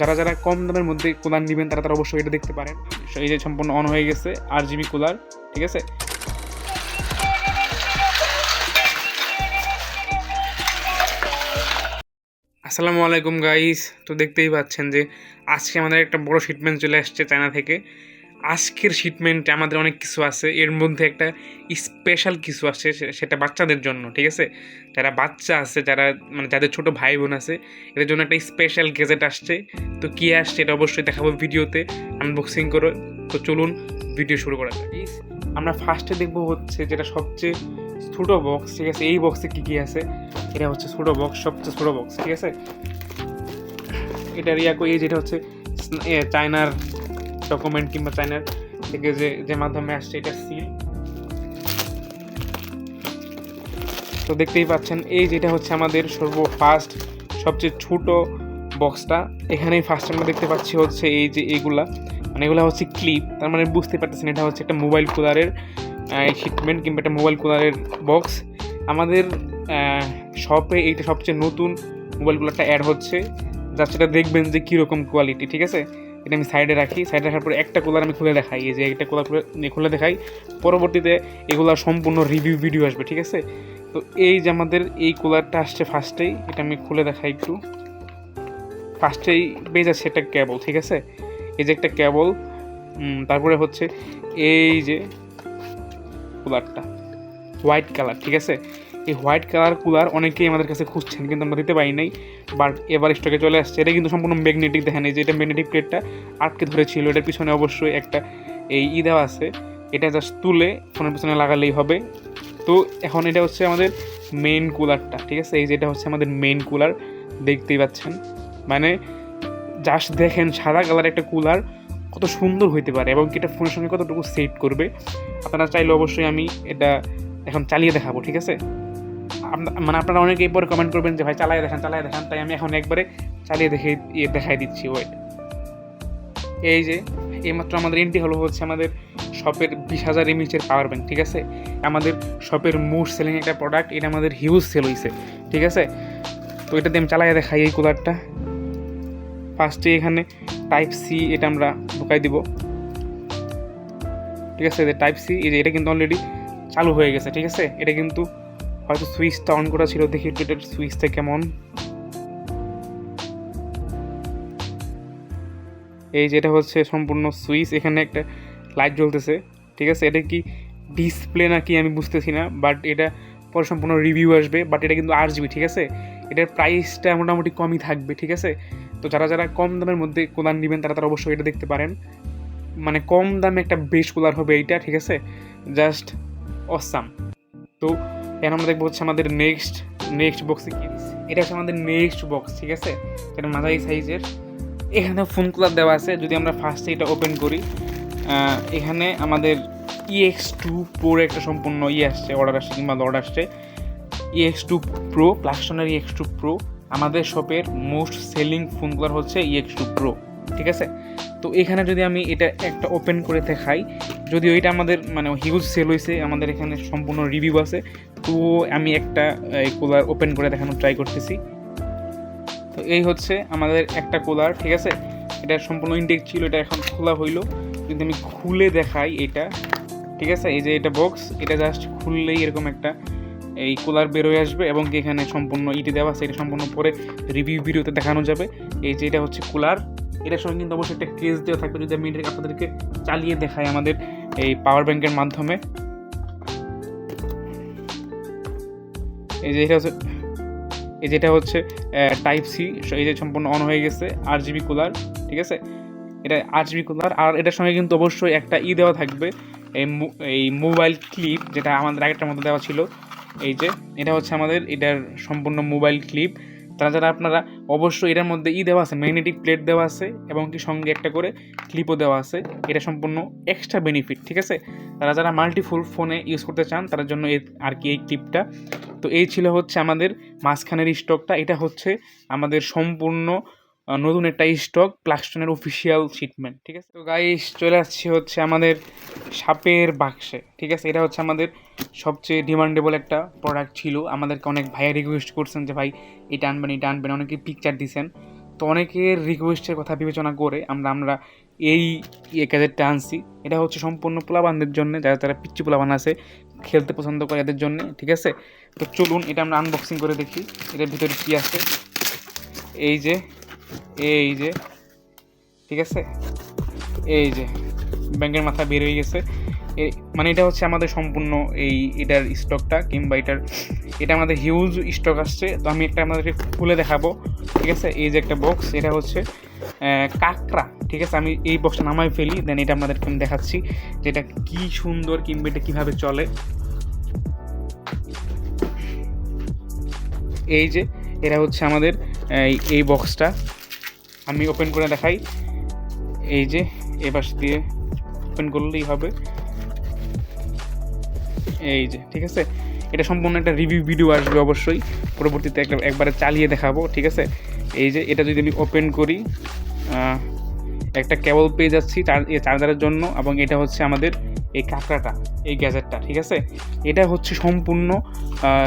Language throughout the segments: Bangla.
যারা যারা কম দামের মধ্যে কুলার নেবেন, তারা তারা অবশ্যই এটা দেখতে পারেন। এই যে সম্পূর্ণ অন হয়ে গেছে আর জিবি কুলার, ঠিক আছে? আসসালামু আলাইকুম গাইস তো দেখতেই পাচ্ছেন যে আজকে আমাদের একটা বড় শিটমেন্ট চলে আসছে চায়না থেকে। আজকের শিটমেন্টে আমাদের অনেক কিছু আছে। এর মধ্যে একটা স্পেশাল কিছু আছে সেটা বাচ্চাদের জন্য, ঠিক আছে? যারা বাচ্চা আছে, যারা মানে যাদের ছোট ভাই বোন আছে, এদের জন্য একটা স্পেশাল গেজেট আসছে। তো কী আসছে এটা অবশ্যই দেখাবো ভিডিওতে। আনবক্সিং করে। তো চলুন ভিডিও শুরু করা যাক। আমরা ফার্স্টে দেখব হচ্ছে যেটা সবচেয়ে ছোটো বক্স ঠিক আছে? এই বক্সে কী কী আছে? এটা হচ্ছে ছোটো বক্স সবচেয়ে ছোটো বক্স ঠিক আছে? এটার ইয়া এই যেটা হচ্ছে চায়নার ডকুমেন্ট কিংবা চায়নার থেকে যে যে মাধ্যমে আসছে, এটা সিল তো দেখতেই পাচ্ছেন, এই যেটা হচ্ছে আমাদের সর্ব ফার্স্ট সবচেয়ে ছোট বক্সটা এখানেই ফার্স্ট আমরা দেখতে পাচ্ছি হচ্ছে এই যে এইগুলা মানে এগুলা হচ্ছে ক্লিপ তার মানে বুঝতে পারতেছেন, এটা হচ্ছে একটা মোবাইল কুলারের শিটমেন্ট কিংবা একটা মোবাইল কুলারের বক্স আমাদের শপে এইটা সবচেয়ে নতুন মোবাইল কুলারটা অ্যাড হচ্ছে যা সেটা দেখবেন যে কীরকম কোয়ালিটি ঠিক আছে? এটা আমি সাইডে রাখি। সাইডে রাখার পরে একটা কুলার আমি খুলে দেখাই। এই যে একটা কুলার খুলে খুলে দেখাই। পরবর্তীতে এগুলার সম্পূর্ণ রিভিউ ভিডিও আসবে, ঠিক আছে? তো এই যে আমাদের এই কুলারটা আসছে ফার্স্টেই এটা আমি খুলে দেখাই একটু। ফার্স্টেই পেয়ে যাচ্ছে একটা কেবল ঠিক আছে? এই যে একটা কেবল তারপরে হচ্ছে এই যে কুলারটা হোয়াইট কালার ঠিক আছে? এই হোয়াইট কালার কুলার অনেকেই আমাদের কাছে খুঁজছেন, কিন্তু আমরা দিতে পারি নাই। বাট এবার স্টকে চলে আসছে। এটা কিন্তু সম্পূর্ণ ম্যাগনেটিক দেখেন এই যে এটা ম্যাগনেটিক প্লেটটা আটকে ধরেছিল। এটার পিছনে অবশ্যই একটা এই ই দেওয়া আছে। এটা জাস্ট তুলে ফোনের পিছনে লাগালেই হবে। তো এখন এটা হচ্ছে আমাদের মেইন কুলারটা, ঠিক আছে? এই যেটা হচ্ছে আমাদের মেইন কুলার, দেখতেই পাচ্ছেন। মানে জাস্ট দেখেন সাদা কালার একটা কুলার কত সুন্দর হইতে পারে এবং এটা ফোনের সঙ্গে কতটুকু সেট করবে। আপনারা চাইলে অবশ্যই আমি এটা এখন চালিয়ে দেখাবো, ঠিক আছে? মানে আপনারা অনেকেই পরে কমেন্ট করবেন যে, ভাই, চালিয়ে দেখান চালিয়ে দেখান। তাই আমি এখন একবারে চালিয়ে দেখে ইয়ে দেখাই দিচ্ছি ওয়েট এই যে, এইমাত্র আমাদের এন্ট্রি হলো হচ্ছে আমাদের শপের বিশ হাজার এমএচের পাওয়ার ব্যাংক ঠিক আছে? আমাদের শপের মোস্ট সেলিং একটা প্রোডাক্ট এটা আমাদের হিউজ সেল হয়েছে ঠিক আছে? তো এটা দিয়ে আমি চালিয়ে দেখাই এই কুলারটা ফার্স্টে এখানে টাইপ সি এটা আমরা ঢুকাই দিব। ঠিক আছে? টাইপ সি এই যে এটা কিন্তু অলরেডি চালু হয়ে গেছে, ঠিক আছে? এটা কিন্তু হয়তো সুইচটা অন করা ছিল, দেখি একটু এটার সুইচটা কেমন। এই যেটা হচ্ছে সম্পূর্ণ সুইচ, এখানে একটা লাইট জ্বলতেছে, ঠিক আছে? এটা কি ডিসপ্লে নাকি আমি বুঝতেছি না বাট এটা পরে সম্পূর্ণ রিভিউ আসবে বাট এটা কিন্তু আর জিবি ঠিক আছে? এটার প্রাইসটা মোটামুটি কমই থাকবে, ঠিক আছে? তো যারা যারা কম দামের মধ্যে কোলার নেবেন, তারা তারা অবশ্যই এটা দেখতে পারেন। মানে কম দামে একটা বেশ কুলার হবে এইটা, ঠিক আছে? জাস্ট অসাম তো এখন আমরা দেখব হচ্ছে আমাদের নেক্সট নেক্সট বক্সে কি দিচ্ছে। এটা হচ্ছে আমাদের নেক্সট বক্স ঠিক আছে? এটা মাঝারি সাইজের। এখানে ফোন কুলার দেওয়া আছে, যদি আমরা ফার্স্টে এটা ওপেন করি এখানে আমাদের ইএক্স টু প্রোর একটা সম্পূর্ণ ইয়ে আসছে অর্ডার আসছে কিংবা লড আসছে। ইএক্স টু প্রো প্লাস্টনের ইএক্স টু প্রো আমাদের শপের মোস্ট সেলিং ফোন কুলার হচ্ছে ইএক্স টু প্রো ঠিক আছে? তো এখানে যদি আমি এটা একটা ওপেন করে দেখাই, যদিও এটা আমাদের মানে হিউজ সেল হয়েছে আমাদের এখানে সম্পূর্ণ রিভিউ আছে, তো আমি একটা কুলার ওপেন করে দেখানোর ট্রাই করতেছি। তো এই হচ্ছে আমাদের একটা কুলার ঠিক আছে? এটা সম্পূর্ণ ইনটেক ছিল, এটা এখন খোলা হইল। যদি আমি খুলে দেখাই এটা, ঠিক আছে? এই যে এটা বক্স এটা জাস্ট খুললেই এরকম একটা, এই কুলার বেরোয় আসবে এবং এখানে সম্পূর্ণ ইটি দেওয়া আছে, এটা সম্পূর্ণ পরে রিভিউ ভিডিওতে দেখানো যাবে। এই যে এটা হচ্ছে কুলার এটার সঙ্গে কিন্তু অবশ্যই একটা কেস দেওয়া থাকবে যদি আমি এটাকে আপনাদেরকে চালিয়ে দেখাই আমাদের এই পাওয়ার ব্যাংকের মাধ্যমে। এই যে এটা হচ্ছে, এই যেটা হচ্ছে টাইপ সি এই যে সম্পূর্ণ অন হয়ে গেছে আর জিবি কুলার ঠিক আছে? এটা আট জিবি কুলার আর এটার সঙ্গে কিন্তু অবশ্যই একটা ই দেওয়া থাকবে, এই এই মোবাইল ক্লিপ যেটা আমাদের আগেরটার মধ্যে দেওয়া ছিল। এই যে, এটা হচ্ছে আমাদের এটার সম্পূর্ণ মোবাইল ক্লিপ তারা যারা আপনারা অবশ্যই এটার মধ্যে ই দেওয়া আছে ম্যাগনেটিক প্লেট দেওয়া আছে এবং কি সঙ্গে একটা করে ক্লিপও দেওয়া আছে। এটা সম্পূর্ণ এক্সট্রা বেনিফিট ঠিক আছে? তারা যারা মাল্টিফুল ফোনে ইউজ করতে চান তার জন্য আর কি এই ক্লিপটা তো এই ছিল হচ্ছে আমাদের মাঝখানের স্টকটা এটা হচ্ছে আমাদের সম্পূর্ণ নতুন একটা স্টক প্লাস্টনের অফিসিয়াল শিটমেন্ট ঠিক আছে? তো গাইস চলে আসছি হচ্ছে আমাদের সাপের বাক্সে, ঠিক আছে? এটা হচ্ছে আমাদের সবচেয়ে ডিমান্ডেবল একটা প্রোডাক্ট ছিল। আমাদেরকে অনেক ভাইয়া রিকোয়েস্ট করছেন যে, ভাই, এটা আনবেন এটা আনবেন। অনেকে পিকচার দিছেন। তো অনেকের রিকোয়েস্টের কথা বিবেচনা করে আমরা আমরা এই ইয়ে গ্যাজেটটা আনছি। এটা হচ্ছে সম্পূর্ণ পোলাবানদের জন্য, যারা তারা পিচ্ছি পোলাবান আছে, খেলতে পছন্দ করে এদের জন্য, ঠিক আছে? তো চলুন, এটা আমরা আনবক্সিং করে দেখি। এটার ভিতরে কী আছে? এই যে এই যে, ঠিক আছে? এই যে, ব্যাংকের মাথা বের হয়ে গেছে। মানে এটা হচ্ছে আমাদের সম্পূর্ণ এই এটার স্টকটা কিংবা এটার, এটা আমাদের হিউজ স্টক আসছে। তো আমি একটা আমাদেরকে খুলে দেখাবো, ঠিক আছে? এই যে একটা বক্স এটা হচ্ছে কাকড়া, ঠিক আছে? আমি এই বক্সটা নামাই ফেলি দেন এটা আপনাদেরকে আমি দেখাচ্ছি যে এটা কী সুন্দর কিংবা এটা কীভাবে চলে। এই যে, এটা হচ্ছে আমাদের, এই বক্সটা আমি ওপেন করে দেখাই। এই যে, এ পাশ দিয়ে ওপেন করলেই হবে। এই যে, ঠিক আছে? এটা সম্পূর্ণ একটা রিভিউ ভিডিও আসবে অবশ্যই। পরবর্তীতে একবারে চালিয়ে দেখাবো, ঠিক আছে? এই যে, এটা যদি আমি ওপেন করি একটা কেবল পেয়ে যাচ্ছি চার্জারের জন্য এবং এটা হচ্ছে আমাদের এই কাঁকড়াটা, এই গ্যাজেটটা ঠিক আছে? এটা হচ্ছে সম্পূর্ণ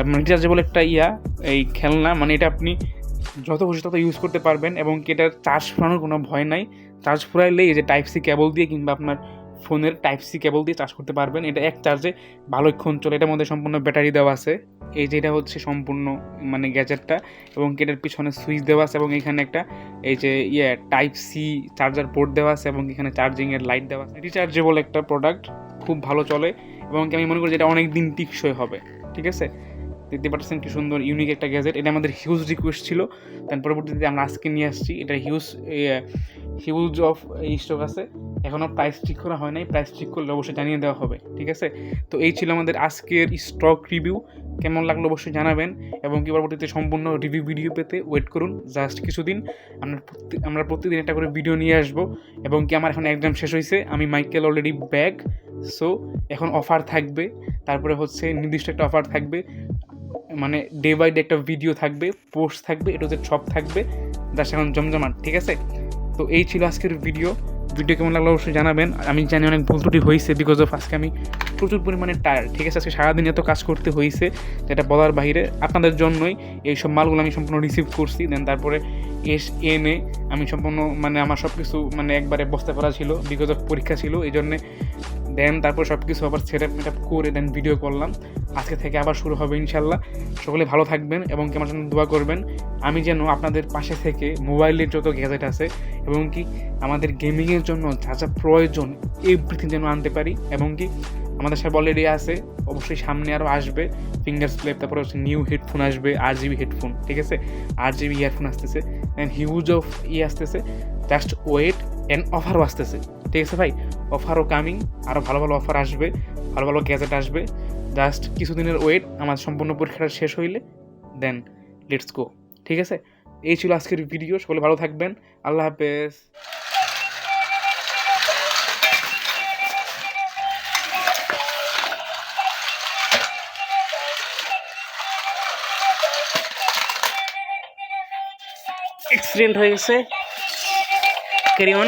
মানে রিচার্জেবল একটা ইয়া, এই খেলনা। মানে এটা আপনি যত খুশি তত ইউজ করতে পারবেন এবং কি এটার চার্জ ফুরানোর কোনো ভয় নাই। চার্জ ফুরাইলে এই যে টাইপ সি কেবল দিয়ে কিংবা আপনার ফোনের টাইপ সি কেবল দিয়ে চার্জ করতে পারবেন। এটা এক চার্জে ভালোক্ষণ চলে এটার মধ্যে সম্পূর্ণ ব্যাটারি দেওয়া আছে। এই যে এটা হচ্ছে সম্পূর্ণ মানে গ্যাজেটটা এবং কি এটার পিছনে সুইচ দেওয়া আছে এবং এখানে একটা এই যে ইয়ে টাইপ সি চার্জার পোর্ট দেওয়া আছে এবং এখানে চার্জিংয়ের লাইট দেওয়া আছে। রিচার্জেবল একটা প্রোডাক্ট খুব ভালো চলে এবং আমি মনে করি যে এটা অনেক দিন টিকসই হবে। ঠিক আছে? দেখতে পাচ্ছেন কি সুন্দর ইউনিক একটা গ্যাজেট এটা আমাদের হিউজ রিকোয়েস্ট ছিল। তার পরবর্তীতে আমরা আজকে নিয়ে আসছি। এটা হিউজ হিউজ অফ স্টক আছে। এখনও প্রাইস ঠিক করা হয় নাই। প্রাইস ঠিক করলে অবশ্যই জানিয়ে দেওয়া হবে। ঠিক আছে? তো এই ছিল আমাদের আজকের স্টক রিভিউ কেমন লাগল অবশ্যই জানাবেন এবং কি পরবর্তীতে সম্পূর্ণ রিভিউ ভিডিও পেতে ওয়েট করুন জাস্ট কিছুদিন। আমরা আমরা প্রতিদিন একটা করে ভিডিও নিয়ে আসব এবং কি আমার এখন এক্সাম শেষ হয়েছে আমি মাইকেল অলরেডি ব্যাক সো এখন অফার থাকবে। তারপরে হচ্ছে নির্দিষ্ট একটা অফার থাকবে। মানে ডে বাই ডে একটা ভিডিও থাকবে পোস্ট থাকবে এটা হচ্ছে সব থাকবে জাস্ট এখন জমজমান ঠিক আছে? তো এই ছিল আজকের ভিডিও ভিডিও কেমন লাগল অবশ্যই জানাবেন। আমি জানি অনেক ভুল ত্রুটি হয়েছে বিকজ অফ আজকে আমি প্রচুর পরিমাণে টায়ার, ঠিক আছে? আজকে সারাদিন এত কাজ করতে হয়েছে যেটা বলার বাইরে আপনাদের জন্যই এই সব মালগুলো আমি সম্পূর্ণ রিসিভ করছি। দেন তারপরে এস, এনে আমি সম্পূর্ণ মানে আমার সব কিছু মানে একবারে বস্তা করা ছিল বিকজ অফ পরীক্ষা ছিল, এই জন্যে দেন তারপর সব কিছু আবার সেট আপ করে দেন ভিডিও করলাম। আজকে থেকে আবার শুরু হবে ইনশাল্লাহ সকলে ভালো থাকবেন এবং কি আমার জন্য দোয়া করবেন। আমি যেন আপনাদের পাশে থেকে মোবাইলের যত গ্যাজেট আছে এবং কি আমাদের গেমিংয়ের জন্য যা যা প্রয়োজন এভরিথিং যেন আনতে পারি এবং কি আমাদের সাথে অলরেডি আছে। অবশ্যই সামনে আরও আসবে। ফিঙ্গার স্লেপ তারপরে হচ্ছে নিউ হেডফোন আসবে আর জিবি হেডফোন ঠিক আছে? আর জিবি ইয়ারফোন আসতেছে। দেন হিউজ অফ ই আসতেছে। জাস্ট ওয়েট অ্যান্ড অফারও আসতেছে। ঠিক আছে ভাই? অফারও কামিং আরও ভালো ভালো অফার আসবে, ভালো ভালো গ্যাজেট আসবে। জাস্ট কিছুদিনের ওয়েট আমার সম্পূর্ণ পরীক্ষাটা শেষ হইলে দেন লেটস গো ঠিক আছে? এই ছিল আজকের ভিডিও সকলে ভালো থাকবেন। আল্লাহ হাফেজ। অ্যাক্সিডেন্ট হয়ে গেছে। Carry on